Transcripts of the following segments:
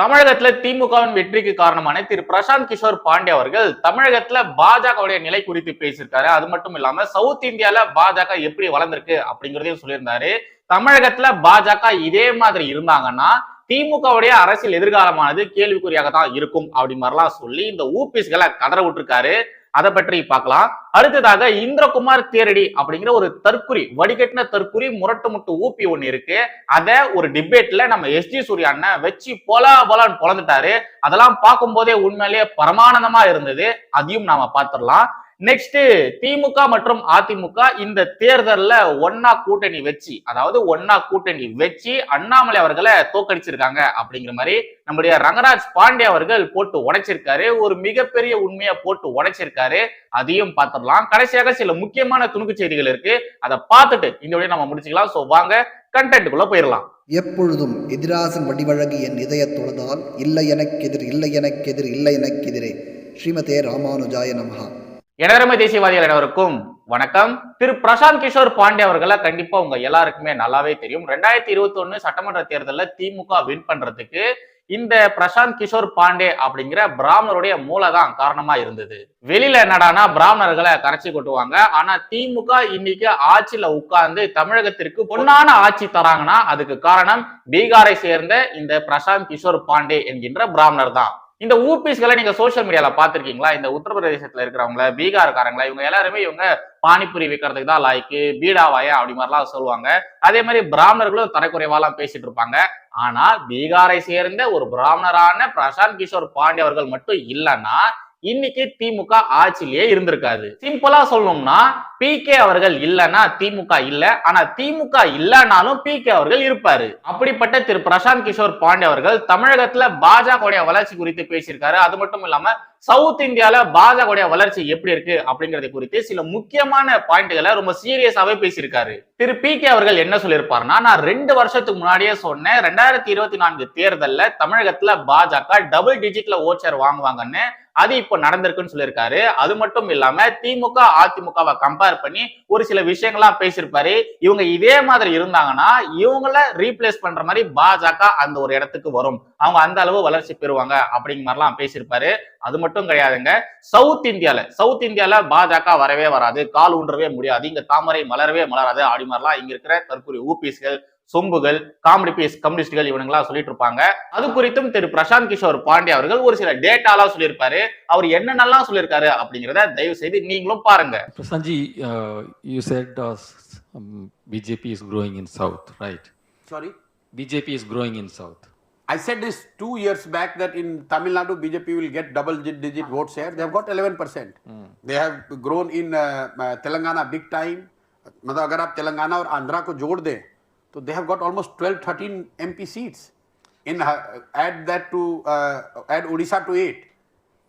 தமிழகத்துல திமுகவின் வெற்றிக்கு காரணமான திரு பிரசாந்த் கிஷோர் பாண்டே அவர்கள். தமிழகத்துல பாஜகவுடைய நிலை குறித்து பேசியிருக்காரு. அது மட்டும் இல்லாம சவுத் இந்தியால பாஜக எப்படி வளர்ந்திருக்கு அப்படிங்கறதையும் சொல்லியிருந்தாரு. தமிழகத்துல பாஜக இதே மாதிரி இருந்தாங்கன்னா திமுகவுடைய அரசியல் எதிர்காலமானது கேள்விக்குறியாக தான் இருக்கும் அப்படி மாதிரிலாம் சொல்லி இந்த ஊபிஸ்களை கதற விட்டுருக்காரு. அதை பற்றி பார்க்கலாம். அடுத்ததாக இந்திரகுமார் தேரடி அப்படிங்கிற ஒரு தற்குறி வடிகட்டின தற்குறி முரட்டு முட்டு ஊப்பி ஒண்ணு இருக்கு. அதை ஒரு டிபேட்ல நம்ம எஸ்ஜி சூர்யா அண்ணன் வச்சு போலா போலான்னு பொழந்துட்டாரு. அதெல்லாம் பார்க்கும் போதே உண்மையிலேயே பரமானந்தமா இருந்தது. அதையும் நாம பார்த்துடலாம். நெக்ஸ்ட் திமுக மற்றும் அதிமுக இந்த தேர்தல்ல ஒன்னா கூட்டணி வச்சு அதாவது ஒன்னா கூட்டணி வச்சு அண்ணாமலை அவர்களை தோக்கடிச்சிருக்காங்க அப்படிங்கிற மாதிரி நம்முடைய ரங்கராஜ் பாண்டே அவர்கள் போட்டு உடைச்சிருக்காரு. ஒரு மிகப்பெரிய உண்மையை போட்டு உடைச்சிருக்காரு. அதையும் பார்த்துடலாம். கடைசியாக சில முக்கியமான துணுக்கு செய்திகள் இருக்கு. அதை பார்த்துட்டு இந்த வழியை நம்ம முடிச்சுக்கலாம். ஸோ வாங்க கண்டென்ட்டுக்குள்ள போயிடலாம். எப்பொழுதும் எதிராசன் வடிவழகு என் இதயத் தொழுதால் இல்லை எனக்கெதிர் இல்லை எனக்கெதிர் இல்லை எனக்கெதிரே ஸ்ரீமதே ராமானுஜாய நமகா எனதரமை தேசியவாதிகள் அனைவருக்கும் வணக்கம். திரு பிரசாந்த் கிஷோர் பாண்டே அவர்களை கண்டிப்பா உங்க எல்லாருக்குமே நல்லாவே தெரியும். ரெண்டாயிரத்தி இருபத்தி ஒண்ணு சட்டமன்ற தேர்தலில் திமுக வின் பண்றதுக்கு இந்த பிரசாந்த் கிஷோர் பாண்டே அப்படிங்கிற பிராமணருடைய மூளை தான் காரணமா இருந்தது. வெளியில என்னடானா பிராமணர்களை கரைச்சி கொட்டுவாங்க. ஆனா திமுக இன்னைக்கு ஆட்சியில உட்கார்ந்து தமிழகத்திற்கு பொன்னான ஆட்சி தராங்கன்னா அதுக்கு காரணம் பீகாரை சேர்ந்த இந்த பிரசாந்த் கிஷோர் பாண்டே என்கின்ற பிராமணர் தான் இந்த ஊபிஸ்களை நீங்க சோசியல் மீடியால பாத்திருக்கீங்களா இந்த உத்தரப்பிரதேசத்துல இருக்கிறவங்கள பீகார்காரங்களா இவங்க எல்லாருமே இவங்க பானிபூரி விற்கிறதுக்கு தான் லாய்க்கு பீடாவாயா அப்படி மாதிரிலாம் சொல்லுவாங்க. அதே மாதிரி பிராமணர்களும் தரக்குறைவாலாம் பேசிட்டு இருப்பாங்க. ஆனா பீகாரை சேர்ந்த ஒரு பிராமணரான பிரசாந்த் கிஷோர் பாண்டியவர்கள் மட்டும் இல்லைன்னா இன்னைக்கு திமுக ஆட்சியிலேயே இருந்திருக்காது. சிம்பிளா சொல்லணும்னா பி கே அவர்கள் இல்லைன்னா திமுக இல்ல. ஆனா திமுக இல்லைனாலும் பி கே அவர்கள் இருப்பாரு. அப்படிப்பட்ட திரு. பிரசாந்த் கிஷோர் பாண்டே அவர்கள் தமிழகத்துல பாஜக வளர்ச்சி குறித்து பேசியிருக்காரு. அது மட்டும் இல்லாம சவுத் இந்தியால பாஜகவுடைய வளர்ச்சி எப்படி இருக்கு அப்படிங்கறது குறித்து சில முக்கியமான பாயிண்ட்களை ரொம்ப சீரியஸாவே பேசியிருக்காரு. திரு பி கே அவர்கள் என்ன சொல்லியிருப்பாருன்னா நான் ரெண்டு வருஷத்துக்கு முன்னாடியே சொன்னேன் ரெண்டாயிரத்தி இருபத்தி நான்கு தேர்தல்ல தமிழகத்துல பாஜக டபுள் டிஜிட்ல ஓச்சர் வாங்குவாங்கன்னு. அது இப்போ நடந்திருக்குன்னு சொல்லியிருக்காரு. அது மட்டும் இல்லாம திமுக அதிமுகவை கம்பேர் பண்ணி ஒரு சில விஷயங்கள்லாம் பேசியிருப்பாரு. இவங்க இதே மாதிரி இருந்தாங்கன்னா இவங்கள ரீப்ளேஸ் பண்ற மாதிரி பாஜக அந்த ஒரு இடத்துக்கு வரும். அவங்க அந்த அளவு வளர்ச்சி பெறுவாங்க. அப்படிங்கிற மாதிரிலாம் பேசியிருப்பாரு. அது மட்டும் கிடையாதுங்க. சவுத் இந்தியால சவுத் இந்தியால பாஜக வரவே வராது கால் ஊன்றவே முடியாது. இங்க தாமரை மலரவே மலராது. அப்படி மாதிரிலாம் இங்க இருக்கிற தற்கொலை ஊபிஸ்கள் சொம்புகள் காமெடி பீஸ் கம்யூனிஸ்டுகள் இவனுங்களாம் சொல்லிட்டு இருப்பாங்க. அது குறித்தும் திரு பிரசாந்த் கிஷோர் பாண்டே அவர்கள் ஒரு சில டேட்டாலாம் சொல்லியிருப்பாரு. அவர் என்னென்னலாம் சொல்லியிருக்காரு அப்படிங்கிறத தயவு செய்து நீங்களும் பாருங்க. Prasanji, uh, you said uh, s- um, BJP is growing in South, right? Sorry? BJP is growing in South. I said this two years back that in Tamil Nadu BJP will get double digit, digit vote share. They have got 11%. They have grown in uh, uh, Telangana big time. मतलब अगर आप तेलंगाना और आंध्रा को जोड़ दें तो they have got almost 12 13 MP seats in uh, add that to uh, add Odisha to 8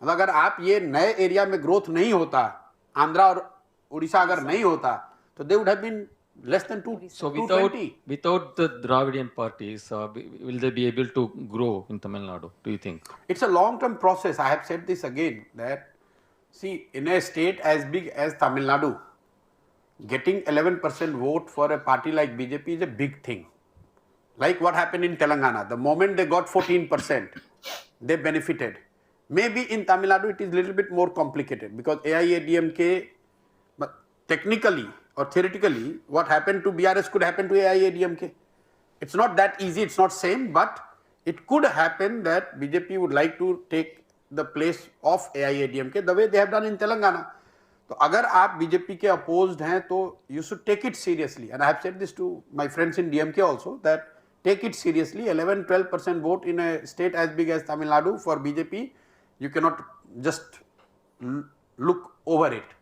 मतलब अगर आप ये नए एरिया में ग्रोथ नहीं होता आंध्रा और उड़ीसा अगर नहीं होता तो they would have been less than two. So without without the Dravidian parties, uh, will they be able to grow in Tamil Nadu? Do you think? It's a long-term process. I have said this again that see in a state as big as Tamil Nadu, getting 11% vote for a party like BJP is a big thing. Like what happened in Telangana, the moment they got 14%, they benefited. Maybe in Tamil Nadu it is a little bit more complicated because AIADMK, but technically or theoretically, what happened to BRS could happen to AIADMK. It's not that easy, it's not same, but it could happen that BJP would like to take the place of AIADMK the way they have done in Telangana. तो अगर आप BJP के opposed हैं तो you should take it seriously and I have said this to my friends in DMK also that take it seriously 11 12% vote in a state as big as Tamil Nadu for BJP you cannot just l- look over it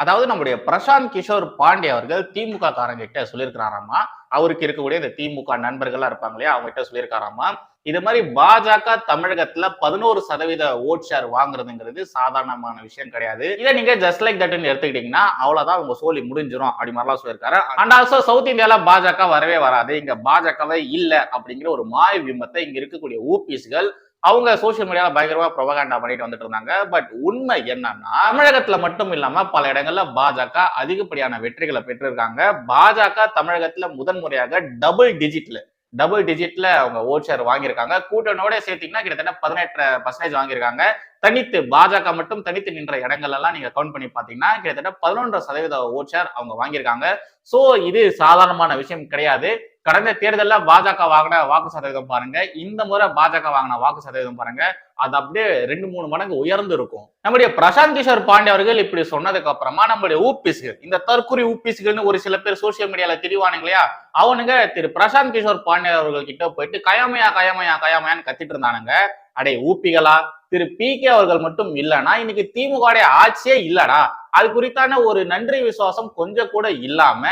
அதாவது நம்முடைய பிரசாந்த் கிஷோர் பாண்டே அவர்கள் திமுக காரங்கிட்ட சொல்லியிருக்கிறாராமா? அவருக்கு இருக்கக்கூடிய இந்த திமுக நண்பர்கள்லாம் இருப்பாங்க இல்லையா? அவங்க கிட்ட சொல்லியிருக்காராமா? இது மாதிரி பாஜக தமிழகத்துல பதினோரு சதவீத ஓட் ஷேர் வாங்குறதுங்கிறது சாதாரணமான விஷயம் கிடையாது. இதை நீங்க ஜஸ்ட் லைக் தட்னு எடுத்துக்கிட்டீங்கன்னா அவ்வளவுதான் உங்க சோழி முடிஞ்சிடும் அப்படி மாதிரிலாம் சொல்லியிருக்காரு. அண்ட் ஆல்சோ சவுத் இந்தியால பாஜக வரவே வராது. இங்க பாஜகவே இல்லை அப்படிங்கிற ஒரு மாய பிம்பத்தை இங்க இருக்கக்கூடிய ஊபிஸ்கள் அவங்க சோசியல் மீடியால பயங்கரமா ப்ரொபகாண்டா பண்ணிட்டு வந்துட்டு இருந்தாங்க. பட் உண்மை என்னன்னா தமிழகத்துல மட்டும் இல்லாம பல இடங்கள்ல பாஜக அதிகப்படியான வெற்றிகளை பெற்றிருக்காங்க. பாஜக தமிழகத்துல முதன்முறையாக டபுள் டிஜிட்ல டபுள் டிஜிட்ல அவங்க ஓட் ஷேர் வாங்கியிருக்காங்க. கூட்டணோட சேர்த்தீங்கன்னா கிட்டத்தட்ட பதினெட்டு பர்சன்டேஜ் வாங்கியிருக்காங்க. தனித்து பாஜக மட்டும் தனித்து நின்ற இடங்கள் எல்லாம் நீங்க கவுண்ட் பண்ணி பாத்தீங்கன்னா கிட்டத்தட்ட பதினொன்று சதவீத ஓட் ஷேர் அவங்க வாங்கியிருக்காங்க. சோ இது சாதாரணமான விஷயம் கிடையாது. கடந்த தேர்தலில் பாஜக வாங்கின வாக்கு சதவீதம் பாருங்க. இந்த முறை பாஜக வாங்கின வாக்கு சதவீதம் பாருங்க. அது அப்படியே ரெண்டு மூணு மடங்கு உயர்ந்து இருக்கும் நம்முடைய பிரசாந்த் கிஷோர் பாண்டே அவர்கள் இப்படி சொன்னதுக்கு அப்புறமா நம்மளுடைய ஊபிஸ்கள் இந்த தற்குறி ஊபிஸ்கள்னு ஒரு சில பேர் சோசியல் மீடியால தெரிவானுங்க இல்லையா? அவனுங்க திரு பிரசாந்த் கிஷோர் பாண்டே அவர்கள் கிட்ட போயிட்டு கயாமையா கயாமையா கயாமையான்னு கத்திட்டு இருந்தானுங்க. அடே ஊப்பிகளா திரு பி கே அவர்கள் மட்டும் இல்லனா இன்னைக்கு திமுக ஆட்சியே இல்லடா. அது குறித்தான ஒரு நன்றி விசுவாசம் கொஞ்சம் கூட இல்லாம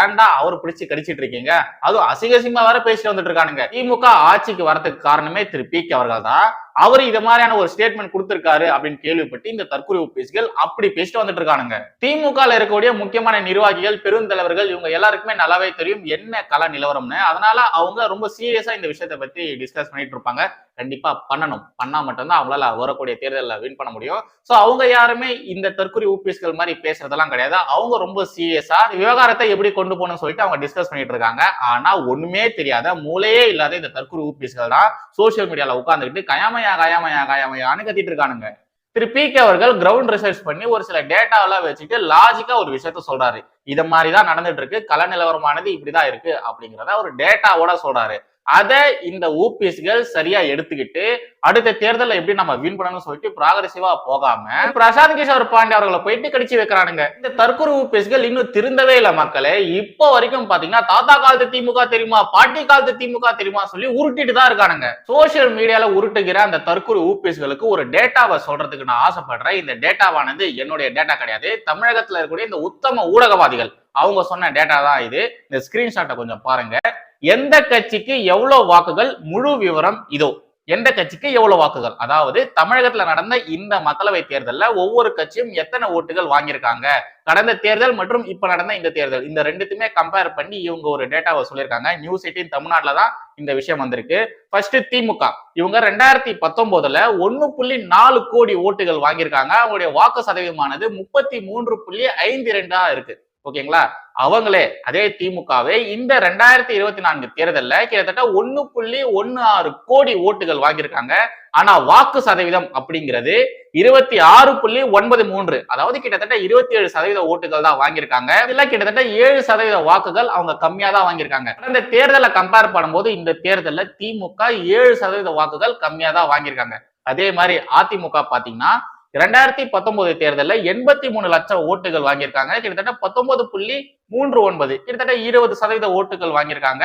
ஏன்டா அவர் பிடிச்சு கடிச்சிட்டு இருக்கீங்க? அதுவும் அசிகசிமா வர பேசிட்டு வந்துட்டு இருக்கானுங்க. திமுக ஆட்சிக்கு வரதுக்கு காரணமே திரு பி கே அவர்கள் தான். அவர் இது மாதிரியான ஒரு ஸ்டேட்மெண்ட் கொடுத்திருக்காரு அப்படின்னு கேள்விப்பட்டு இந்த தற்கொலை பேசிகள் அப்படி பேசிட்டு வந்துட்டு இருக்கானுங்க. திமுக இருக்கக்கூடிய முக்கியமான நிர்வாகிகள் பெருந்தலைவர்கள் இவங்க எல்லாருக்குமே நல்லாவே தெரியும் என்ன கல நிலவரம்னு. அதனால அவங்க ரொம்ப சீரியஸா இந்த விஷயத்தை பத்தி டிஸ்கஸ் பண்ணிட்டு இருப்பாங்க. கண்டிப்பா பண்ணணும். பண்ணா மட்டும்தான் அவங்களால வரக்கூடிய தேர்தலில் வின் பண்ண முடியும். சோ அவங்க யாருமே இந்த தற்கொலை ஊபிஎஸ்கள் மாதிரி பேசுறதெல்லாம் கிடையாது. அவங்க ரொம்ப சீரியஸா விவகாரத்தை எப்படி கொண்டு போகணும்னு சொல்லிட்டு அவங்க டிஸ்கஸ் பண்ணிட்டு இருக்காங்க. ஆனா ஒண்ணுமே தெரியாத மூளையே இல்லாத இந்த தற்கொலை ஊபிஎஸ்கள் தான் சோசியல் மீடியால உட்காந்துக்கிட்டு கயாமையா கயாமையா கயாமையான்னு கத்திட்டு இருக்கானுங்க. திரு பி கே அவர்கள் கிரவுண்ட் ரிசர்ச் பண்ணி ஒரு சில டேட்டாவெல்லாம் வச்சுட்டு லாஜிக்கா ஒரு விஷயத்த சொல்றாரு. இதை மாதிரி தான் நடந்துட்டு இருக்கு. கல நிலவரமானது இப்படிதான் இருக்கு அப்படிங்கிறத ஒரு டேட்டாவோட சொல்றாரு. அதை இந்த ஊபிஎஸ்கள் சரியா எடுத்துக்கிட்டு அடுத்த தேர்தலில் எப்படி நம்ம வின் பண்ணணும்னு சொல்லிட்டு ப்ராகிரசிவா போகாம பிரசாந்த் கிஷோர் பாண்டே அவர்களை போயிட்டு கடிச்சு வைக்கிறானுங்க. இந்த தற்கொலை ஊபிஎஸ்கள் இன்னும் திருந்தவே இல்லை மக்களே. இப்போ வரைக்கும் பாத்தீங்கன்னா தாத்தா காலத்து திமுக தெரியுமா பாட்டி காலத்து திமுக தெரியுமா சொல்லி உருட்டிட்டு தான் இருக்கானுங்க. சோசியல் மீடியால உருட்டுகிற அந்த தற்கொலை ஊபிஎஸ்களுக்கு ஒரு டேட்டாவை சொல்றதுக்கு நான் ஆசைப்படுறேன். இந்த டேட்டாவானது என்னுடைய டேட்டா கிடையாது. தமிழகத்துல இருக்கக்கூடிய இந்த உத்தம ஊடகவாதிகள் அவங்க சொன்ன டேட்டா தான் இது. இந்த ஸ்கிரீன்ஷாட்டை கொஞ்சம் பாருங்க. எந்த கட்சிக்கு எவ்வளவு வாக்குகள்? முழு விவரம் இதோ எந்த கட்சிக்கு எவ்வளவு வாக்குகள்? அதாவது தமிழகத்துல நடந்த இந்த மக்களவை தேர்தல்ல ஒவ்வொரு கட்சியும் எத்தனை ஓட்டுகள் வாங்கியிருக்காங்க? கடந்த தேர்தல் மற்றும் இப்ப நடந்த இந்த தேர்தல். இந்த ரெண்டுத்துமே கம்பேர் பண்ணி இவங்க ஒரு டேட்டாவை சொல்லியிருக்காங்க. நியூஸ் எயிட்டின் தமிழ்நாட்டுல தான் இந்த விஷயம் வந்திருக்கு. First DMK. இவங்க ரெண்டாயிரத்தி பத்தொன்பதுல ஒன்னு புள்ளி நாலு கோடி ஓட்டுகள் வாங்கியிருக்காங்க. அவங்களுடைய வாக்கு சதவீதமானது முப்பத்தி மூன்று புள்ளி ஐந்து இரண்டா இருக்கு. ஓகேங்களா? அவங்களே அதே திமுகவே இந்த ரெண்டாயிரத்தி இருபத்தி நான்கு தேர்தல்ல கிட்டத்தட்ட ஒன்னு புள்ளி ஒன்னு ஆறு கோடி ஓட்டுகள் வாங்கியிருக்காங்க. ஆனா வாக்கு சதவீதம் அப்படிங்கிறது இருபத்தி ஆறு புள்ளி ஒன்பது மூன்று அதாவது கிட்டத்தட்ட இருபத்தி ஏழு சதவீத ஓட்டுகள் தான் வாங்கியிருக்காங்க. இதுல கிட்டத்தட்ட ஏழு சதவீத வாக்குகள் அவங்க கம்மியா தான் வாங்கியிருக்காங்க. இந்த தேர்தலை கம்பேர் பண்ணும்போது இந்த தேர்தலில் திமுக ஏழு சதவீத வாக்குகள் கம்மியா தான் வாங்கியிருக்காங்க. அதே மாதிரி அதிமுக பாத்தீங்கன்னா ரெண்டாயிரத்தி பத்தொன்பது தேர்தலில் எண்பத்தி மூணு லட்சம் ஓட்டுகள் வாங்கியிருக்காங்க. கிட்டத்தட்ட பத்தொன்பது புள்ளி மூன்று ஒன்பது கிட்டத்தட்ட இருபது சதவீத ஓட்டுகள் வாங்கியிருக்காங்க.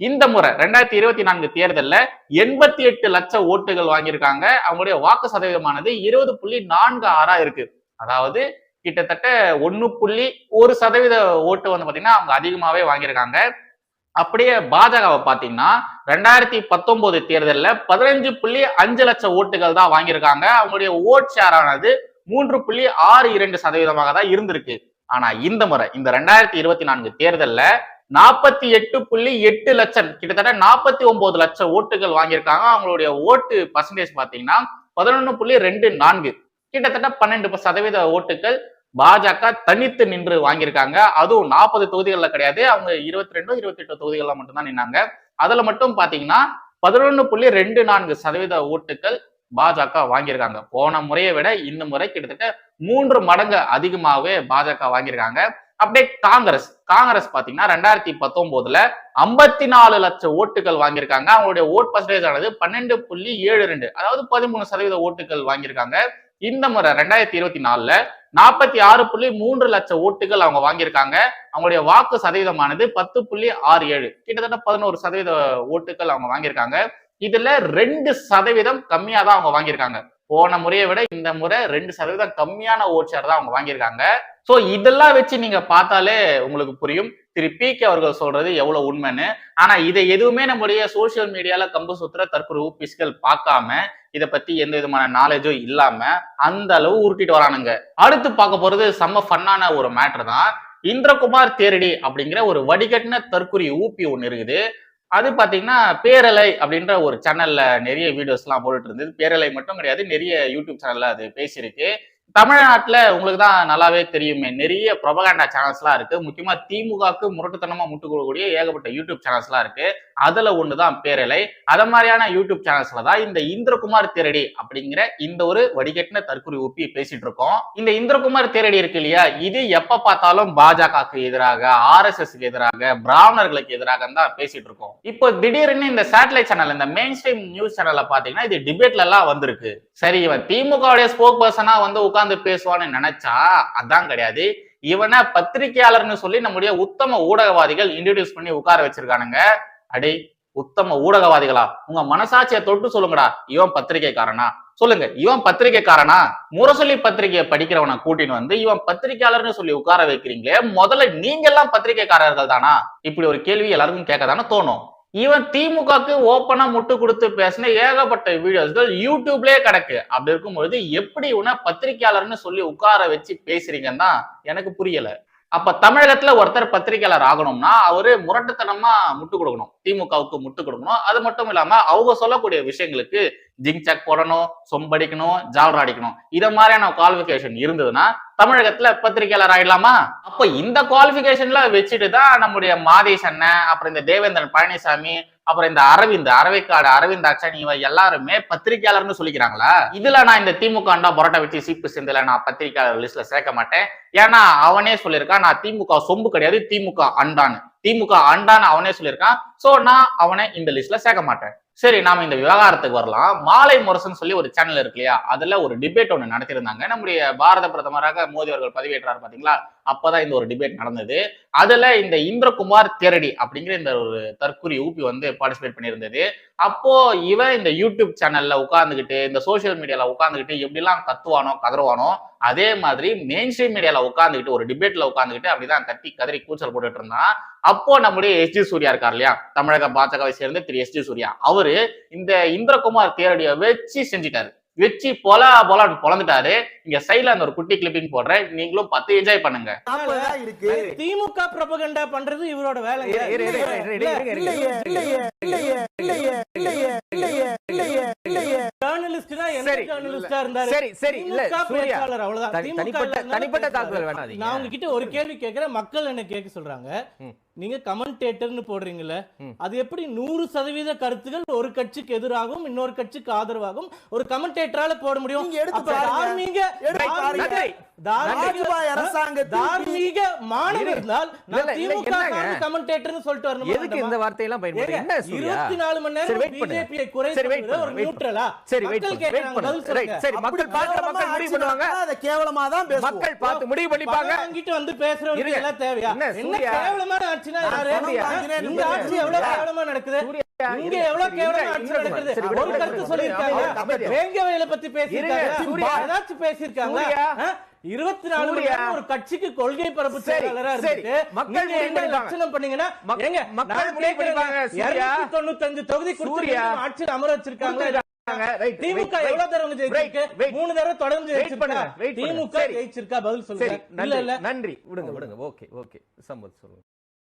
இந்த முறை ரெண்டாயிரத்தி இருபத்தி நான்கு தேர்தலில் எண்பத்தி எட்டு லட்சம் ஓட்டுகள் வாங்கியிருக்காங்க. அவங்களுடைய வாக்கு சதவீதமானது இருபது புள்ளி நான்கு ஆறா இருக்கு. அதாவது கிட்டத்தட்ட ஒன்னு புள்ளி ஒரு சதவீத ஓட்டு வந்து பாத்தீங்கன்னா அவங்க அதிகமாவே வாங்கியிருக்காங்க. அப்படியே பாஜகவை பார்த்தீங்கன்னா ரெண்டாயிரத்தி பத்தொன்பது தேர்தலில் பதினஞ்சு புள்ளி அஞ்சு லட்சம் ஓட்டுகள் தான் வாங்கியிருக்காங்க. அவங்களுடைய ஓட் ஷேரானது மூன்று புள்ளி ஆறு இரண்டு சதவீதமாக தான் இருந்திருக்கு. ஆனா இந்த முறை இந்த ரெண்டாயிரத்தி இருபத்தி நான்கு தேர்தலில் நாற்பத்தி எட்டு புள்ளி எட்டு லட்சம் கிட்டத்தட்ட நாற்பத்தி ஒன்பது லட்சம் ஓட்டுகள் வாங்கியிருக்காங்க. அவங்களுடைய ஓட்டு பர்சன்டேஜ் பார்த்தீங்கன்னா பதினொன்று புள்ளி ரெண்டு நான்கு கிட்டத்தட்ட பன்னெண்டு சதவீத ஓட்டுகள் பாஜக தனித்து நின்று வாங்கியிருக்காங்க. அதுவும் நாற்பது தொகுதிகளில் கிடையாது. அவங்க இருபத்தி ரெண்டோ இருபத்தி எட்டு தொகுதிகளில் மட்டும்தான் நின்னாங்க. அதுல மட்டும் பாத்தீங்கன்னா பதினொன்னு புள்ளி ரெண்டு நான்கு சதவீத ஓட்டுகள் பாஜக வாங்கியிருக்காங்க. போன முறையை விட இந்த முறை கிட்டத்தட்ட மூன்று மடங்கு அதிகமாகவே பாஜக வாங்கியிருக்காங்க. அப்படியே காங்கிரஸ் காங்கிரஸ் பாத்தீங்கன்னா ரெண்டாயிரத்தி பத்தொன்பதுல ஐம்பத்தி நாலு லட்சம் ஓட்டுகள் வாங்கியிருக்காங்க. அவங்களுடைய ஓட் பர்சன்டேஜ் ஆனது பன்னெண்டு புள்ளி ஏழு ரெண்டு அதாவது பதிமூணு சதவீத ஓட்டுகள் வாங்கியிருக்காங்க. இந்த முறை ரெண்டாயிரத்தி இருபத்தி நாலுல நாற்பத்தி ஆறு புள்ளி மூன்று லட்சம் ஓட்டுகள் அவங்க வாங்கியிருக்காங்க. அவங்களுடைய வாக்கு சதவீதமானது பத்து புள்ளி ஆறு ஏழு கிட்டத்தட்ட பதினோரு சதவீத ஓட்டுகள் அவங்க வாங்கியிருக்காங்க. இதுல ரெண்டு சதவீதம் கம்மியா தான் அவங்க வாங்கியிருக்காங்க. போன முறையை விட இந்த முறை ரெண்டு சதவீதம் கம்மியான ஓட் தான் அவங்க வாங்கியிருக்காங்க. சோ இதெல்லாம் வச்சு நீங்க பார்த்தாலே உங்களுக்கு புரியும். திரு பி கே அவர்கள் சொல்றது எவ்வளவு உண்மைன்னு. ஆனா இதை எதுவுமே நம்முடைய சோசியல் மீடியால கம்பு சுத்துற தற்கொலை பிஸ்கள் பார்க்காம இதை பத்தி எந்த விதமான நாலேஜும் இல்லாம அந்த அளவு உருட்டிட்டு வரானுங்க. அடுத்து பார்க்க போறது செம்ம ஃபன்னான ஒரு மேட்டர் தான். இந்திரகுமார் தேரடி அப்படிங்கிற ஒரு வடிகட்டின தற்கொலை ஊப்பி ஒன்று இருக்குது. அது பாத்தீங்கன்னா பேரலை அப்படின்ற ஒரு சேனல்ல நிறைய வீடியோஸ் எல்லாம் போட்டுட்டு இருந்தது. பேரலை மட்டும் கிடையாது நிறைய யூடியூப் சேனல்ல அது பேசியிருக்கு. தமிழ்நாட்டில் உங்களுக்கு தான் நல்லாவே தெரியுமே. நிறைய ப்ரொபகாண்டா சேனல்ஸ்லாம் இருக்குது முக்கியமாக திமுகவுக்கு முரட்டுத்தனமாக முட்டு கொடுக்கக்கூடிய ஏகப்பட்ட யூடியூப் சேனல்ஸ்லாம் அதில் ஒன்று தான் பேரலை. அதை மாதிரியான யூடியூப் சேனல்ஸில் தான் இந்த இந்திரகுமார் தேரடி அப்படிங்கிற இந்த ஒரு வடிகட்டின தற்கொலை ஊப்பி பேசிட்டு இருக்கோம். இந்த இந்திரகுமார் தேரடி இருக்கு இல்லையா? இது எப்போ பார்த்தாலும் பாஜகவுக்கு எதிராக ஆர்எஸ்எஸ்க்கு எதிராக பிராமணர்களுக்கு எதிராக தான் பேசிட்டு இருக்கோம். இப்போ திடீர்னு இந்த சேட்டலைட் சேனல் இந்த மெயின் ஸ்ட்ரீம் நியூஸ் சேனலில் பார்த்தீங்கன்னா இது டிபேட்ல எல்லாம் வந்திருக்கு. சரி இவன் திமுகவுடைய ஸ்போக் பர்சனாக வந்து உட்கார்ந்து பேசுவான்னு நினைச்சா அதான் கிடையாது. இவனை பத்திரிகையாளர்னு சொல்லி நம்முடைய உத்தம ஊடகவாதிகள் இன்ட்ரடியூஸ் பண்ணி உட்கார வச்சிருக்கானுங்க. அடே உத்தம ஊடகவாதிகளா? உங்க மனசாட்சியை தொட்டு சொல்லுங்கடா. இவன் பத்திரிகைக்காரனா? சொல்லுங்க. இவன் பத்திரிகைக்காரனா? முரசொலி பத்திரிகையை படிக்கிறவனை கூட்டின்னு வந்து இவன் பத்திரிகையாளர்னு சொல்லி உட்கார வைக்கிறீங்களே முதல்ல நீங்க எல்லாம் பத்திரிகைக்காரர்கள் தானா இப்படி ஒரு கேள்வி எல்லாருக்கும் கேட்க தோணும். ஈவன் திமுகக்கு ஓப்பனா முட்டு கொடுத்து பேசின ஏகப்பட்ட வீடியோஸ்கள் யூடியூப்லயே கிடக்கு. அப்படி இருக்கும்பொழுது எப்படி உன பத்திரிகையாளர்னு சொல்லி உட்கார வச்சு பேசுறீங்கன்னா எனக்கு புரியல. அப்ப தமிழகத்துல ஒருத்தர் பத்திரிகையாளர் ஆகணும்னா அவரு முரட்டுத்தனமா முட்டு கொடுக்கணும். திமுகவுக்கு முட்டு கொடுக்கணும். அது மட்டும் இல்லாம அவங்க சொல்லக்கூடிய விஷயங்களுக்கு ஜிங் சக் போடணும் சொம்படிக்கணும் ஜால்ரா அடிக்கணும். இத மாதிரியான குவாலிபிகேஷன் இருந்ததுன்னா தமிழகத்துல பத்திரிகையாளர் ஆயிடலாமா? அப்ப இந்த குவாலிபிகேஷன்ல வச்சுட்டு தான் நம்முடைய மாதேஷ் அண்ணன் அப்புறம் இந்த தேவேந்திரன் பழனிசாமி அப்புறம் இந்த அரவிந்த் அரவைக்காடு அரவிந்த் அச்சன் இவன் எல்லாருமே பத்திரிகையாளர்னு சொல்லிக்கிறாங்களா? இதுல நான் இந்த திமுக அண்டா பரோட்டா வச்சு சீப்பு சிந்தில நான் பத்திரிகையாளர் லிஸ்ட்ல சேர்க்க மாட்டேன். ஏன்னா அவனே சொல்லியிருக்கான் நான் திமுக சொம்பு கிடையாது திமுக அண்டான்னு. திமுக அண்டான்னு அவனே சொல்லியிருக்கான். சோ நான் அவனை இந்த லிஸ்ட்ல சேர்க்க மாட்டேன். சரி நாம இந்த விவகாரத்துக்கு வரலாம். மாலை முரசன் சொல்லி ஒரு சேனல் இருக்கு இல்லையா? அதுல ஒரு டிபேட் ஒன்று நடத்தியிருந்தாங்க. நம்முடைய பாரத பிரதமராக மோடி அவர்கள் பதவியேற்றார் பாத்தீங்களா? அப்பதான் இந்த ஒரு டிபேட் நடந்தது. அதுல இந்த இந்திரகுமார் தேரடி அப்படிங்கிற இந்த ஒரு தற்கொலை ஊப்பி வந்து பார்ட்டிசிபேட் பண்ணியிருந்தது. அப்போ இவன் இந்த யூடியூப் சேனல்ல உட்காந்துக்கிட்டு இந்த சோசியல் மீடியால உட்காந்துக்கிட்டு எப்படிலாம் கத்துவானோ கதறுவானோ அதே மாதிரி மெயின் ஸ்ட்ரீம் மீடியால உட்காந்துக்கிட்டு ஒரு டிபேட்ல உட்காந்துக்கிட்டு அப்படிதான் கத்தி கதறி கூச்சல் போட்டுட்டு இருந்தான். அப்போ நம்முடைய எஸ் ஜி சூர்யா இருக்கார் இல்லையா? தமிழக பாஜகவை சேர்ந்த திரு எஸ் ஜி சூர்யா. அவரு இந்த இந்திரகுமார் தேரடியை வச்சு செஞ்சிட்டாரு. வச்சு பொல பொலன்னு பொழந்துட்டாரு இங்க சைட்ல அந்த ஒரு குட்டி கிளிப்பிங் போடுறேன் நீங்களும் பத்து என்ஜாய் பண்ணுங்க இருக்கு திமுக ப்ரொபகண்டா பண்றது இவரோட வேலை தனிப்பட்ட. தாக்குதல் வேணாதீங்க நான் உங்ககிட்ட ஒரு கேள்வி கேட்கிறேன் மக்கள் என்ன கேட்க சொல்றாங்க. நீங்க கமெண்டேட்டர்னு போடுறீங்கல்ல. அது எப்படி நூறு சதவீத கருத்துகள் ஒரு கட்சிக்கு எதிராகவும் இன்னொரு கட்சிக்கு ஆதரவாகவும் ஒரு கமெண்டேட்டரால போட முடியும்? நீங்க எடுத்து அப்ப பாருங்க. தார்மீக மாணவர். இருந்தால் திமுக? கமெண்டேட்டர்னு சொல்லிட்டு வரணும்? எதுக்கு இந்த வார்த்தையெல்லாம் பயன்படுத்த இருபத்தி நாலு மணி நேரம். பிஜேபியை குறை சரி, ஒரு நியூட்ரலா சரி வெயிட் மக்கள் சரி மக்கள் முடிவு பண்ணுவாங்க? அதை கேவலமா தான் மக்கள் பார்த்து முடிவு பண்ணிப்பாங்க? வந்து பேசுறவங்க. எல்லாம் தேவையா? என்ன? கேவலமான ஆட்சினா யாரு சூர்யா, இந்த ஆட்சி எவ்வளவு கேவலமா நடக்குது இங்க எவ்வளவு கேவலமா ஆட்சி இருங்க, நடக்குது சரி, ஒரு விடுங்க, கருத்து விடுங்க, சொல்லியிருக்காங்க அமைதியா, அமைதியா. வேங்க வயலை பத்தி பேசியிருக்காங்க இருங்க, சூர்யா. ஏதாச்சும் பேசியிருக்காங்க சூர்யா. இருபத்தி நாலு மணி சூர்யா. நேரம் ஒரு கட்சிக்கு கொள்கை பரப்பு செயலாளரா. இருந்துட்டு மக்கள் என்ன. லட்சணம் பண்ணீங்கன்னா ஏங்க மக்கள் முடிவு சூர்யா. கேட்கிறேன் தொண்ணூத்தஞ்சு தொகுதி சூர்யா. கொடுத்து ஆட்சியில் அமர வச்சிருக்காங்க திமுக எவ்வளவு. தடவை ஜெயிச்சிருக்கு. மூணு தடவை தொடர்ந்து பண்ணுங்க. திமுக. ஜெயிச்சிருக்கா பதில் சொல்லுங்க இல்ல நன்றி இல்ல நன்றி விடுங்க விடுங்க ஓகே ஓகே சம்பத் சொல்லுங்க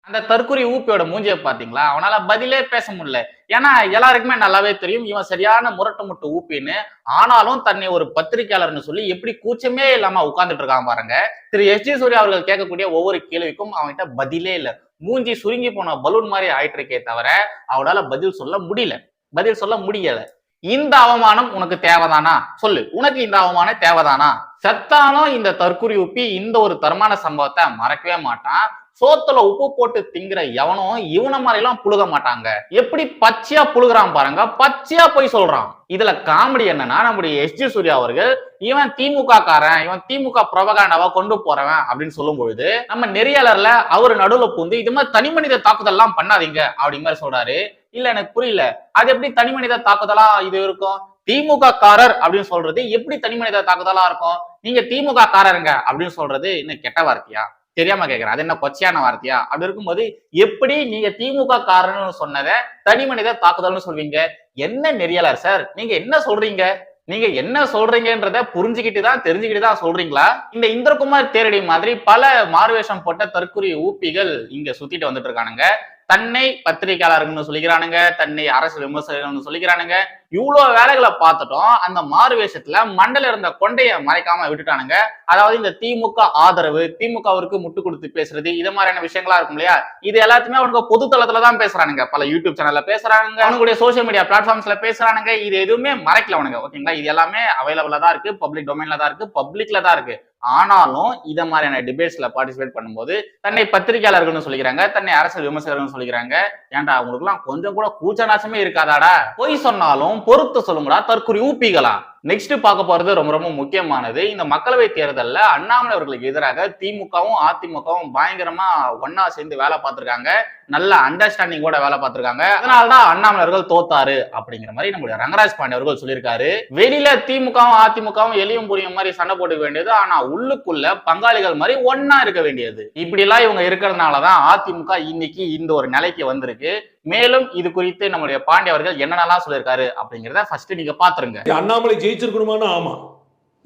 அந்த தற்குறி ஊப்பியோட மூஞ்சிய பாத்தீங்களா அவனால பதிலே பேச முடியல. ஏன்னா எல்லாருக்குமே நல்லாவே தெரியும் இவன் சரியான முரட்டு முட்டு ஊப்பின்னு. ஆனாலும் தன்னை ஒரு பத்திரிகையாளர்னு சொல்லி எப்படி கூச்சமே இல்லாம உட்கார்ந்துட்டு இருக்கான் பாருங்க. திரு. எஸ். ஜி. சூர்யா அவர்கள் கேட்கக்கூடிய ஒவ்வொரு கேள்விக்கும் அவன்கிட்ட பதிலே இல்ல. மூஞ்சி சுருங்கி போன பலூன் மாதிரி ஆயிட்டு இருக்கே தவிர அவனால பதில் சொல்ல முடியல. பதில் சொல்ல முடியல. இந்த அவமானம் உனக்கு தேவைதானா? சொல்லு. உனக்கு இந்த அவமானம் தேவைதானா? செத்தாலும் இந்த தற்குறி உப்பி இந்த ஒரு தரமான சம்பவத்தை மறக்கவே மாட்டான். சோத்துல உப்பு போட்டு திங்கிற எவனும் இவனை மாதிரி எல்லாம் புழுக மாட்டாங்க. எப்படி பச்சையா புழுகுறான் பாருங்க. பச்சையா போய் சொல்றான். இதுல காமெடி என்னன்னா நம்முடைய எஸ் ஜி சூர்யா அவர்கள் இவன் திமுக காரன் இவன் திமுக பிரபகாண்டாவா கொண்டு போறவன் அப்படின்னு சொல்லும் பொழுது நம்ம நெறியாளர்ல அவரு நடுவுல பூந்து இது மாதிரி தனி மனித தாக்குதல் எல்லாம் பண்ணாதீங்க அப்படி மாதிரி சொல்றாரு. இல்ல எனக்கு புரியல. அது எப்படி தனி மனித தாக்குதலா இது இருக்கும்? திமுக காரர் அப்படின்னு சொல்றது எப்படி தனி மனித தாக்குதலா இருக்கும்? நீங்க திமுக காரருங்க அப்படின்னு சொல்றது இன்னும் கெட்ட வார்த்தையா? தெரியாம கேட்கிறேன் அது என்ன கொச்சையான வார்த்தையா? அப்படி இருக்கும்போது எப்படி நீங்க திமுக காரணம்னு சொன்னதை தனி மனித தாக்குதல்னு சொல்வீங்க? என்ன நெறியலார் சார்? நீங்க என்ன சொல்றீங்க? நீங்க என்ன சொல்றீங்கன்றத புரிஞ்சுக்கிட்டு தான் தெரிஞ்சுக்கிட்டு தான் சொல்றீங்களா? இந்த இந்திரகுமார் தேரடி மாதிரி பல மாறுவேஷம் போட்ட தற்கொலை ஊப்பிகள் இங்க சுத்திட்டு வந்துட்டு இருக்கானுங்க. தன்னை பத்திரிகையாளர்கள்னு சொல்லிக்கிறானுங்க தன்னை அரசு விமர்சகர்கள்னு சொல்லிக்கிறானுங்க. இவ்வளோ வேலைகளை பார்த்துட்டோம் அந்த மாறு வேஷத்துல மண்டல இருந்த கொண்டையை மறைக்காம விட்டுட்டானுங்க. அதாவது இந்த திமுக ஆதரவு திமுகவிற்கு முட்டு கொடுத்து பேசுறது இது மாதிரியான விஷயங்களா இருக்கும் இல்லையா? இது எல்லாத்தையுமே அவனுக்கு பொது தளத்துல தான் பேசுறானுங்க. பல யூடியூப் சேனல்ல பேசுறானுங்க. அவனுடைய சோஷியல் மீடியா பிளாட்ஃபார்ம்ஸ்ல பேசுறானுங்க. இது எதுவுமே மறைக்கல அவனுங்க ஓகேங்களா இது எல்லாமே அவைலபிளா தான் இருக்கு பப்ளிக் டொமைன்ல தான் இருக்கு பப்ளிக்ல தான் இருக்கு. ஆனாலும் இத மாதிரியான டிபேட்ஸ்ல பார்ட்டிசிபேட் பண்ணும்போது தன்னை பத்திரிகையாளர்கள்னு சொல்லிக்கிறாங்க தன்னை அரசியல் விமர்சகர்கள்னு சொல்லிக்கிறாங்க. ஏன்டா அவங்களுக்குலாம் கொஞ்சம் கூட கூச்ச நாசமே இருக்காதாடா? பொய் சொன்னாலும் பொறுத்து சொல்லுங்கடா தற்கொலை ஊப்பிகளா நெக்ஸ்ட் பார்க்க போறது ரொம்ப ரொம்ப முக்கியமானது. இந்த மக்களவை தேர்தலில் அண்ணாமலை அவர்களுக்கு எதிராக திமுகவும் அதிமுகவும் பயங்கரமா ஒன்னா சேர்ந்து வேலை பார்த்திருக்காங்க. நல்ல அண்டர்ஸ்டாண்டிங் கூட வேலை பார்த்திருக்காங்க. அதனாலதான் அண்ணாமலை அவர்கள் தோத்தாரு அப்படிங்கிற மாதிரி நம்மளுடைய ரங்கராஜ் பாண்டே அவர்கள் சொல்லியிருக்காரு. வெளியில திமுகவும் அதிமுகவும் எளியும் புரியும் மாதிரி சண்டை போட்டுக்க வேண்டியது. ஆனா உள்ளுக்குள்ள பங்காளிகள் மாதிரி ஒன்னா இருக்க வேண்டியது. இப்படி எல்லாம் இவங்க இருக்கிறதுனாலதான் அதிமுக இன்னைக்கு இந்த ஒரு நிலைக்கு வந்திருக்கு. மேலும் இது குறித்து நம்முடைய பாண்டிய அவர்கள் என்னென்னலாம் சொல்லியிருக்காரு அப்படிங்கிறத ஃபர்ஸ்ட் நீங்க பாத்துருங்க. அண்ணாமலை ஜெயிச்சிருக்கணுமானா? ஆமா.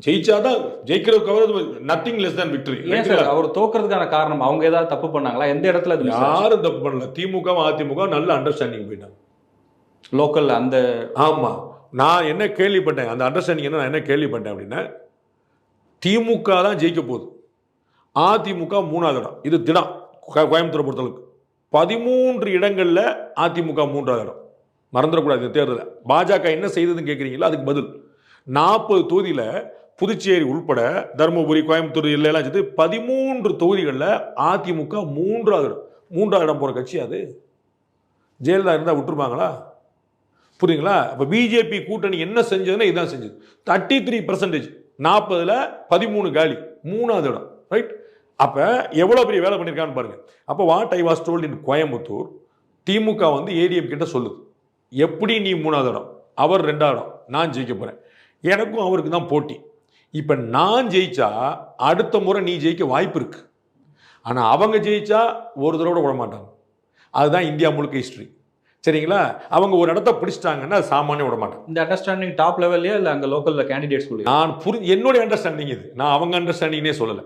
ஜெயிச்சாதான் ஜெயிக்கிறதுக்கு நத்திங் லெஸ் than victory. ஏன் சார் அவர் தோக்குறதுக்கான காரணம் அவங்க ஏதாவது தப்பு பண்ணாங்களா? எந்த இடத்துல அது யாரும் தப்பு பண்ணல. திமுக அதிமுக நல்ல அண்டர்ஸ்டாண்டிங் போயிட்டாங்க. லோக்கல்ல அந்த ஆமா. நான் என்ன கேள்விப்பட்டேன்? அந்த அண்டர்ஸ்டாண்டிங் என்ன? நான் என்ன கேள்விப்பட்டேன் அப்படின்னா திமுக தான் ஜெயிக்க போகுது. அதிமுக மூணாவது இடம். இது திடம் கோ- கோயம்புத்தூரை பொறுத்தளவுக்கு. பதிமூன்று இடங்களில் அதிமுக மூன்றாவது இடம் மறந்துடக்கூடாது இந்த தேர்தலில் பாஜக என்ன செய்ததுன்னு கேட்குறீங்களோ அதுக்கு பதில். நாற்பது தொகுதியில் புதுச்சேரி உள்பட தருமபுரி கோயம்புத்தூர் எல்லாம் சேர்த்து பதிமூன்று தொகுதிகளில் அதிமுக மூன்றாவது இடம். மூன்றாவது இடம் போகிற கட்சி அது. ஜெயலலிதா இருந்தால் விட்டுருப்பாங்களா? புரியுங்களா இப்போ பிஜேபி கூட்டணி என்ன செஞ்சதுன்னா இதுதான் செஞ்சது. தேர்ட்டி த்ரீ பர்சன்டேஜ் நாற்பதில் பதிமூணு காலி. மூணாவது இடம். ரைட் அப்போ எவ்வளோ பெரிய வேலை பண்ணியிருக்கான்னு பாருங்க. அப்போ what I was told in Coimbatore DMK வந்து ஏடிஎம் கிட்ட சொல்லுது. எப்படி நீ மூணாவது இடம்? அவர் ரெண்டாவது இடம். நான் ஜெயிக்க போகிறேன் எனக்கும் அவருக்கு தான் போட்டி. இப்போ நான் ஜெயிச்சா அடுத்த முறை நீ ஜெயிக்க வாய்ப்பு இருக்கு. ஆனால் அவங்க ஜெயிச்சா ஒரு தடவை கூட விட மாட்டாங்க அதுதான் இந்தியா முழுக்க ஹிஸ்ட்ரி சரிங்களா? அவங்க ஒரு இடத்த பிடிச்சிட்டாங்கன்னா சாமானியம் விட மாட்டாங்க இந்த அண்டர்ஸ்டாண்டிங் டாப் லெவல்லையே இல்ல அங்க லோக்கல்ல கேண்டிடேட்ஸ் நான் புரி என்னுடைய அண்டர்ஸ்டாண்டிங் இது. நான் அவங்க அண்டர்ஸ்டாண்டிங்னே சொல்லலை.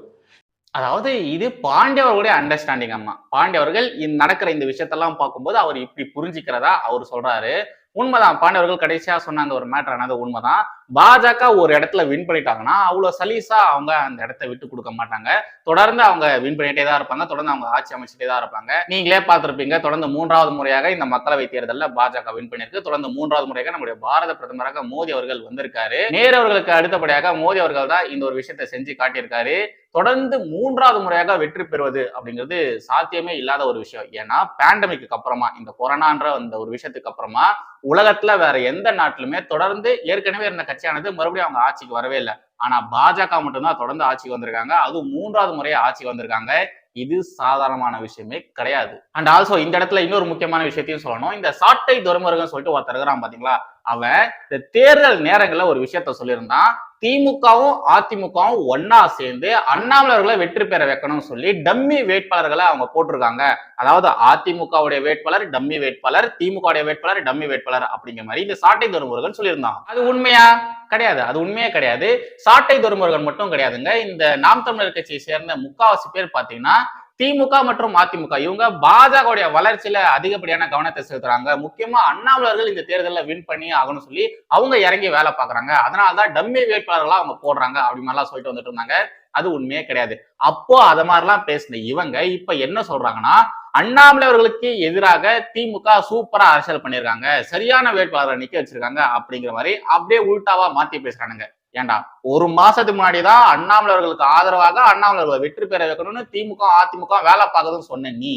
அதாவது இது பாண்டியவர்களுடைய அண்டர்ஸ்டாண்டிங் அம்மா. பாண்டியவர்கள் நடக்கிற இந்த விஷயத்தெல்லாம் பார்க்கும்போது அவர் இப்படி புரிஞ்சுக்கிறதா அவர் சொல்றாரு. உண்மைதான் பாண்டியவர்கள் கடைசியா சொன்ன அந்த ஒரு மேட்டர் ஆனது உண்மைதான். பாஜக ஒரு இடத்துல வின் பண்ணிட்டாங்கன்னா அவ்வளவு சலீசா அவங்க அந்த இடத்த விட்டு கொடுக்க மாட்டாங்க. தொடர்ந்து அவங்க வின் பண்ணிட்டே தான் இருப்பாங்க. தொடர்ந்து அவங்க ஆட்சி அமைச்சிட்டே தான் இருப்பாங்க. நீங்களே பார்த்திருப்பீங்க தொடர்ந்து மூன்றாவது முறையாக இந்த மக்களவை தேர்தலில் பாஜக வின் பண்ணியிருக்கு. தொடர்ந்து மூன்றாவது முறையாக நம்முடைய பாரத பிரதமராக மோடி அவர்கள் வந்திருக்காரு. நேரு அவர்களுக்கு அடுத்தபடியாக மோடி அவர்கள் தான் இந்த ஒரு விஷயத்தை செஞ்சு காட்டியிருக்காரு. தொடர்ந்து மூன்றாவது முறையாக வெற்றி பெறுவது அப்படிங்கிறது சாத்தியமே இல்லாத ஒரு விஷயம். ஏன்னா பேண்டமிக்கு அப்புறமா இந்த கொரோனான்ற அந்த ஒரு விஷயத்துக்கு அப்புறமா உலகத்துல வேற எந்த நாட்டிலுமே தொடர்ந்து ஏற்கனவே இருந்த கட்சியானது மறுபடியும் அவங்க ஆட்சிக்கு வரவே இல்லை. ஆனா பாஜக மட்டும்தான் தொடர்ந்து ஆட்சிக்கு வந்திருக்காங்க. அதுவும் மூன்றாவது முறையா ஆட்சிக்கு வந்திருக்காங்க. இது சாதாரணமான விஷயமே கிடையாது. அண்ட் ஆல்சோ இந்த இடத்துல இன்னொரு முக்கியமான விஷயத்தையும் சொல்லணும். இந்த சாட்டை துறைமுருகன் சொல்லிட்டு ஒருத்தர் இருக்கிறான் பாத்தீங்களா? அவன் இந்த தேர்தல் நேரங்களில் ஒரு விஷயத்த சொல்லியிருந்தான். திமுகவும் அதிமுகவும் ஒன்னா சேர்ந்து அண்ணாமலர்களை வெற்றி பெற வைக்கணும்னு சொல்லி டம்மி வேட்பாளர்களை அவங்க போட்டிருக்காங்க. அதாவது அதிமுகவுடைய வேட்பாளர் டம்மி வேட்பாளர் திமுகவுடைய வேட்பாளர் டம்மி வேட்பாளர் அப்படிங்கிற மாதிரி இந்த சாட்டை துறைமுருகன் சொல்லியிருந்தான். அது உண்மையா? கிடையாது. அது உண்மையே கிடையாது. சாட்டை துறைமுருகன் மட்டும் கிடையாதுங்க. இந்த நாம் தமிழர் கட்சியை சேர்ந்த முக்காவாசி பேர் பாத்தீங்கன்னா திமுக மற்றும் அதிமுக. இவங்க பாஜகவுடைய வளர்ச்சியில அதிகப்படியான கவனத்தை செலுத்துறாங்க. முக்கியமா அண்ணாமலர்கள் இந்த தேர்தலில் வின் பண்ணி ஆகணும்னு சொல்லி அவங்க இறங்கி வேலை பார்க்கறாங்க. அதனாலதான் டம்மி வேட்பாளர்களா அவங்க போடுறாங்க அப்படி மாதிரிலாம் சொல்லிட்டு வந்துட்டு இருந்தாங்க. அது உண்மையே கிடையாது. அப்போ அத மாதிரிலாம் பேசின இவங்க இப்ப என்ன சொல்றாங்கன்னா அண்ணாமலை அவர்களுக்கு எதிராக திமுக சூப்பரா அரசியல் பண்ணியிருக்காங்க. சரியான வேட்பாளரை நிக்க வச்சிருக்காங்க அப்படிங்கிற மாதிரி அப்படியே உள்டாவா மாத்தி பேசுறானுங்க. ஏண்டா ஒரு மாசத்துக்கு முன்னாடி தான் அண்ணாமலர்களுக்கு ஆதரவாக அண்ணாமலர்களை வெற்றி பெற வைக்கணும்னு திமுக அதிமுக வேலை பார்க்குதுன்னு சொன்ன நீ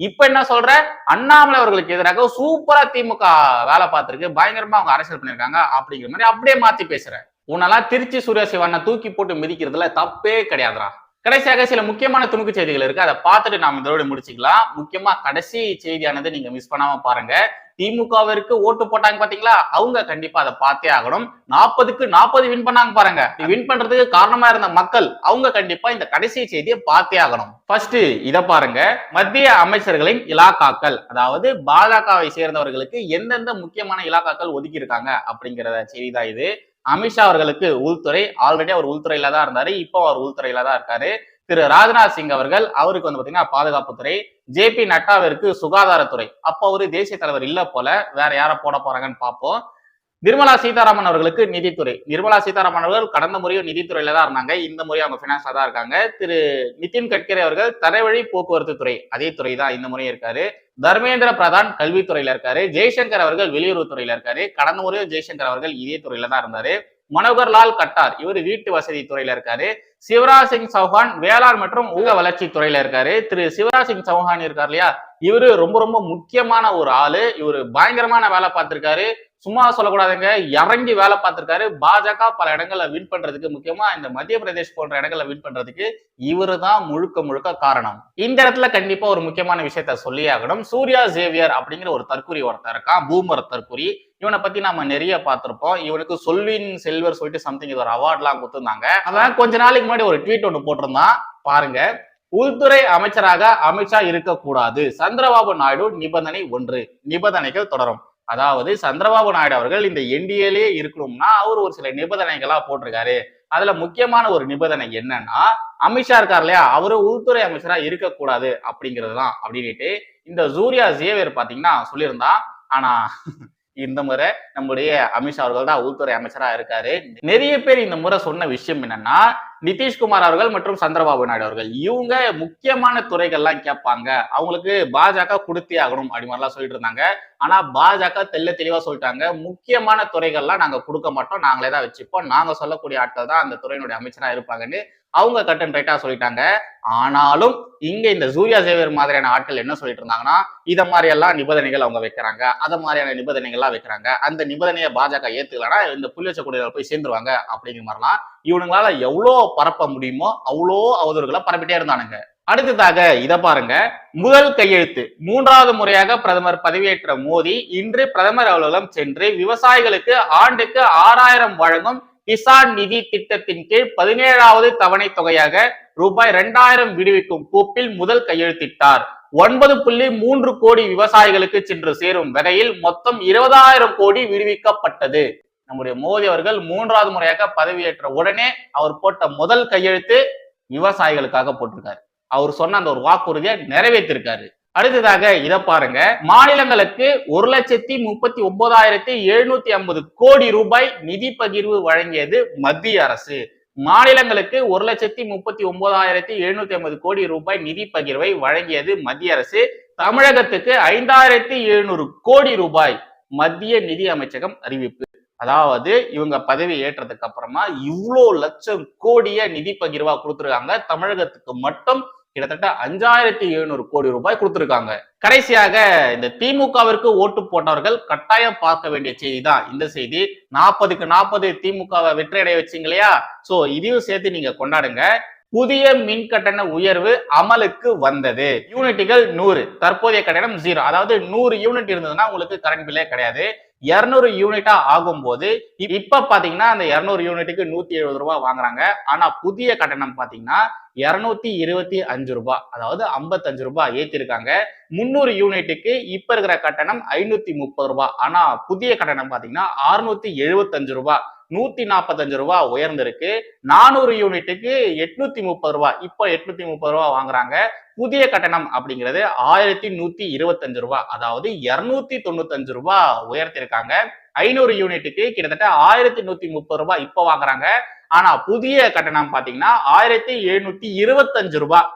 இப்ப என்ன சொல்ற? அண்ணாமலை அவர்களுக்கு எதிராக சூப்பரா திமுக வேலை பார்த்திருக்கு பயங்கரமா அவங்க அரசியல் பண்ணிருக்காங்க அப்படிங்கிற மாதிரி அப்படியே மாத்தி பேசுற. உன்னெல்லாம் திருச்சி சூரிய சிவனை தூக்கி போட்டு மிதிக்கிறதுல தப்பே கிடையாதுடா. கடைசியாக சில முக்கியமான துணுக்கு செய்திகள் இருக்கு. அதை பார்த்துட்டு நாம இதோட முடிச்சுக்கலாம். முக்கியமா கடைசி செய்தியானது நீங்க மிஸ் பண்ணாம பாருங்க. திமுகவிற்கு ஓட்டு போட்டாங்க பாத்தீங்களா? அவங்க கண்டிப்பா அதை பார்த்தே ஆகணும். நாற்பதுக்கு நாற்பது வின் பண்ணாங்க பாருங்க. வின் பண்றதுக்கு காரணமா இருந்த மக்கள் அவங்க கண்டிப்பா இந்த கடைசி செய்தியை பார்த்தே ஆகணும். ஃபர்ஸ்ட் இதை பாருங்க. மத்திய அமைச்சர்களின் இலாக்காக்கள் அதாவது பாஜகவை சேர்ந்தவர்களுக்கு எந்தெந்த முக்கியமான இலாக்காக்கள் ஒதுக்கி இருக்காங்க அப்படிங்கிற செய்தி தான் இது. அமித்ஷா அவர்களுக்கு உள்துறை ஆல்ரெடி அவர் உள்துறையில தான் இருந்தாரு இப்போ அவர் உள்துறையில தான் இருக்காரு. திரு ராஜ்நாத் சிங் அவர்கள் அவருக்கு வந்து பாத்தீங்கன்னா பாதுகாப்புத்துறை ஜே பி நட்டாவிற்கு சுகாதாரத்துறை அப்போ அவரு தேசிய தலைவர் இல்ல போல வேற யாரை போட போறாங்கன்னு பார்ப்போம் நிர்மலா சீதாராமன் அவர்களுக்கு நிதித்துறை. நிர்மலா சீதாராமன் அவர்கள் கடந்த முறையும் நிதித்துறையில தான் இருந்தாங்க. இந்த முறையும் அவங்க பினான்ஸ்ல தான் இருக்காங்க. திரு நிதின் கட்கரி அவர்கள் தரைவழி போக்குவரத்து துறை அதே துறை தான் இந்த முறையும் இருக்காரு. தர்மேந்திர பிரதான் கல்வித்துறையில இருக்காரு. ஜெய்சங்கர் அவர்கள் வெளியுறவுத்துறையில இருக்காரு. கடந்த முறையும் ஜெய்சங்கர் அவர்கள் இதே துறையில தான் இருந்தாரு. மனோகர் லால் கட்டார் இவர் வீட்டு வசதி துறையில இருக்காரு. சிவராஜ் சிங் சௌஹான் வேளாண் மற்றும் ஊக வளர்ச்சி துறையில இருக்காரு. திரு சிவராஜ் சிங் சௌஹான் இருக்கார் இல்லையா? இவரு ரொம்ப ரொம்ப முக்கியமான ஒரு ஆளு. இவரு பயங்கரமான வேலை பார்த்திருக்காரு. சும்மா சொல்லக்கூடாதுங்க. இறங்கி வேலை பார்த்திருக்காரு. பாஜக பல இடங்களை வின் பண்றதுக்கு முக்கியமா இந்த மத்திய பிரதேஷ் போன்ற இடங்களை வின் பண்றதுக்கு இவரு தான் முழுக்க முழுக்க காரணம். இந்த இடத்துல கண்டிப்பா ஒரு முக்கியமான விஷயத்த சொல்லியே ஆகணும். சூர்யா ஜேவியர் அப்படிங்கிற ஒரு தற்கூரி ஒருத்தர் இருக்கான். பூமர் தற்கூரி. இவனை பத்தி நாம நிறைய பார்த்திருப்போம். இவனுக்கு சொல்வின் செல்வர் சொல்லிட்டு சம்திங் இது ஒரு அவார்ட்லாம் கொடுத்துருந்தாங்க. அதான் கொஞ்ச நாளைக்கு முன்னாடி ஒரு ட்வீட் ஒன்று போட்டிருந்தான். பாருங்க. உள்துறை அமைச்சராக அமித்ஷா இருக்கக்கூடாது. சந்திரபாபு நாயுடு நிபந்தனை ஒன்று. நிபந்தனைகள் தொடரும். அதாவது சந்திரபாபு நாயுடு அவர்கள் இந்த என்டிஏலே இருக்கணும்னா அவர் ஒரு சில நிபந்தனைகளா போட்டிருக்காரு. அதுல முக்கியமான ஒரு நிபந்தனை என்னன்னா அமித்ஷா இருக்கார் இல்லையா? அவரு உள்துறை அமைச்சரா இருக்கக்கூடாது அப்படிங்கிறது தான் அப்படின்ட்டு இந்த சூர்யா ஜேவியர் பாத்தீங்கன்னா சொல்லியிருந்தா ஆனா இந்த முறை நம்முடைய அமித்ஷா அவர்கள் தான் உள்துறை அமைச்சரா இருக்காரு. நிறைய பேர் இந்த முறை சொன்ன விஷயம் என்னன்னா நிதிஷ்குமார் அவர்கள் மற்றும் சந்திரபாபு நாயுடு அவர்கள். இவங்க முக்கியமான துறைகள்லாம் கேட்பாங்க. அவங்களுக்கு பாஜக கொடுத்தே ஆகணும் அப்படி மாதிரிலாம் சொல்லிட்டு இருந்தாங்க. ஆனா பாஜக தெல்ல தெளிவா சொல்லிட்டாங்க. முக்கியமான துறைகள்லாம் நாங்க கொடுக்க மாட்டோம். நாங்களே தான் வச்சுப்போம். நாங்க சொல்லக்கூடிய ஆட்கள் தான் அந்த துறையினுடைய அமைச்சரா இருப்பாங்கன்னு அவங்க கட்டன் ரைட்டா சொல்லிட்டாங்க. ஆனாலும் இங்க இந்த சூர்யா சேவியர் மாதிரியான ஆட்கள் என்ன சொல்லிட்டு இருந்தாங்கன்னா இதை மாதிரியெல்லாம் நிபந்தனைகள் அவங்க வைக்கிறாங்க. அதை மாதிரியான நிபந்தனைகள்லாம் வைக்கிறாங்க. அந்த நிபந்தனையை பாஜக ஏத்துக்கலன்னா இந்த புள்ளி வச்சக்கூடியவர்கள் போய் சேர்ந்துருவாங்க அப்படிங்கிற மாதிரிலாம் இவனுங்களால எவ்வளோ பரப்ப முடியுமோ அவ்வளோ அவதூறுகளை பரப்பிட்டே இருந்தானுங்க. அடுத்ததாக இதை பாருங்க. முதல் கையெழுத்து. மூன்றாவது முறையாக பிரதமர் பதவியேற்ற மோடி இன்று பிரதமர் அலுவலகம் சென்று விவசாயிகளுக்கு ஆண்டுக்கு ஆறாயிரம் வழங்கும் கிசான் நிதி திட்டத்தின் கீழ் பதினேழாவது தவணை தொகையாக ரூபாய் இரண்டாயிரம் விடுவிக்கும் கூப்பில் முதல் கையெழுத்திட்டார். ஒன்பது புள்ளி மூன்று கோடி விவசாயிகளுக்கு சென்று சேரும் வகையில் மொத்தம் இருபதாயிரம் கோடி விடுவிக்கப்பட்டது. நம்முடைய மோடி அவர்கள் மூன்றாவது முறையாக பதவியேற்ற உடனே அவர் போட்ட முதல் கையெழுத்து விவசாயிகளுக்காக போட்டிருக்காரு. அவர் சொன்ன அந்த ஒரு வாக்குறுதியை நிறைவேற்றிருக்காரு. அடுத்ததாக இதை பாருங்க. மாநிலங்களுக்கு ஒரு லட்சத்தி முப்பத்தி ஒன்பதாயிரத்தி எழுநூத்தி ஐம்பது கோடி ரூபாய் நிதி பகிர்வு வழங்கியது மத்திய அரசு. மாநிலங்களுக்கு ஒரு லட்சத்தி முப்பத்தி ஒன்பதாயிரத்தி எழுநூத்தி ஐம்பது கோடி ரூபாய் நிதி பகிர்வை வழங்கியது மத்திய அரசு. தமிழகத்துக்கு ஐந்தாயிரத்தி எழுநூறு கோடி ரூபாய் மத்திய நிதி அமைச்சகம் அறிவிப்பு. அதாவது இவங்க பதவி ஏற்றதுக்கு அப்புறமா இவ்வளோ லட்சம் கோடிய நிதி பகிர்வா கொடுத்துருக்காங்க. தமிழகத்துக்கு மட்டும் கிட்டத்தட்ட அஞ்சாயிரத்தி எழுநூறு கோடி ரூபாய் கொடுத்திருக்காங்க. கடைசியாக இந்த திமுகவிற்கு ஓட்டு போட்டவர்கள் கட்டாயம் பார்க்க வேண்டிய செய்தி தான் இந்த செய்தி நாற்பதுக்கு நாற்பது திமுகவை வெற்றியடைய வச்சிங்க இல்லையா? சோ இதையும் சேர்த்து நீங்க கொண்டாடுங்க. புதிய மின் கட்டண உயர்வு அமலுக்கு வந்தது. யூனிட்டுகள் நூறு தற்போதைய கட்டணம் ஜீரோ அதாவது நூறு யூனிட் இருந்ததுன்னா உங்களுக்கு கரண்ட் பில்லே கிடையாது. இருநூறு யூனிட்டா ஆகும்போது இ- இப்ப பாத்தீங்கன்னா அந்த இருநூறு யூனிட்டுக்கு நூத்தி எழுபது ரூபாய் வாங்குறாங்க. ஆனா புதிய கட்டணம் பாத்தீங்கன்னா இருநூத்தி இருபத்தி அஞ்சு ரூபாய் அதாவது ஐம்பத்தஞ்சு ரூபாய் ஏத்திருக்காங்க. முந்நூறு யூனிட்டுக்கு இப்ப இருக்கிற கட்டணம் ஐநூத்தி முப்பது ரூபாய் ஆனா புதிய கட்டணம் பாத்தீங்கன்னா அறுநூத்தி எழுபத்தஞ்சு ரூபாய் நூத்தி நாற்பத்தஞ்சு ரூபா உயர்ந்திருக்கு. நானூறு யூனிட்டுக்கு எட்நூத்தி முப்பது ரூபா. இப்போ எட்நூத்தி முப்பது ரூபா வாங்குறாங்க. புதிய கட்டணம் அப்படிங்கிறது ஆயிரத்தி நூத்தி இருபத்தஞ்சு ரூபா. அதாவது இருநூத்தி தொண்ணூத்தஞ்சு ரூபா உயர்த்திருக்காங்க. ஐநூறு யூனிட்டுக்கு கிட்டத்தட்ட ஆயிரத்தி நூத்தி முப்பது ரூபாய் இப்போ வாங்குறாங்க. ஆனா புதிய கட்டணம் பாத்தீங்கன்னா ஆயிரத்தி எழுநூத்தி இருபத்தஞ்சு ரூபாய்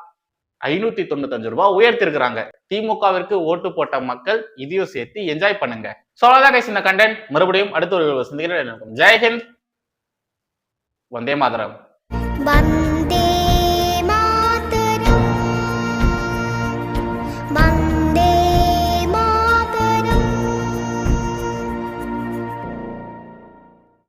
ஐநூத்தி தொண்ணூத்தஞ்சு ரூபாய் உயர்த்திருக்கிறாங்க. திமுகவிற்கு ஓட்டு போட்ட மக்கள் இதையும் சேர்த்து என்ஜாய் பண்ணுங்க. சோ அவ்வளவுதான் இந்த கண்டென்ட் மறுபடியும் அடுத்த ஒரு சந்திக்கிறேன். ஜெய்ஹிந்த் வந்தே மாதரம்.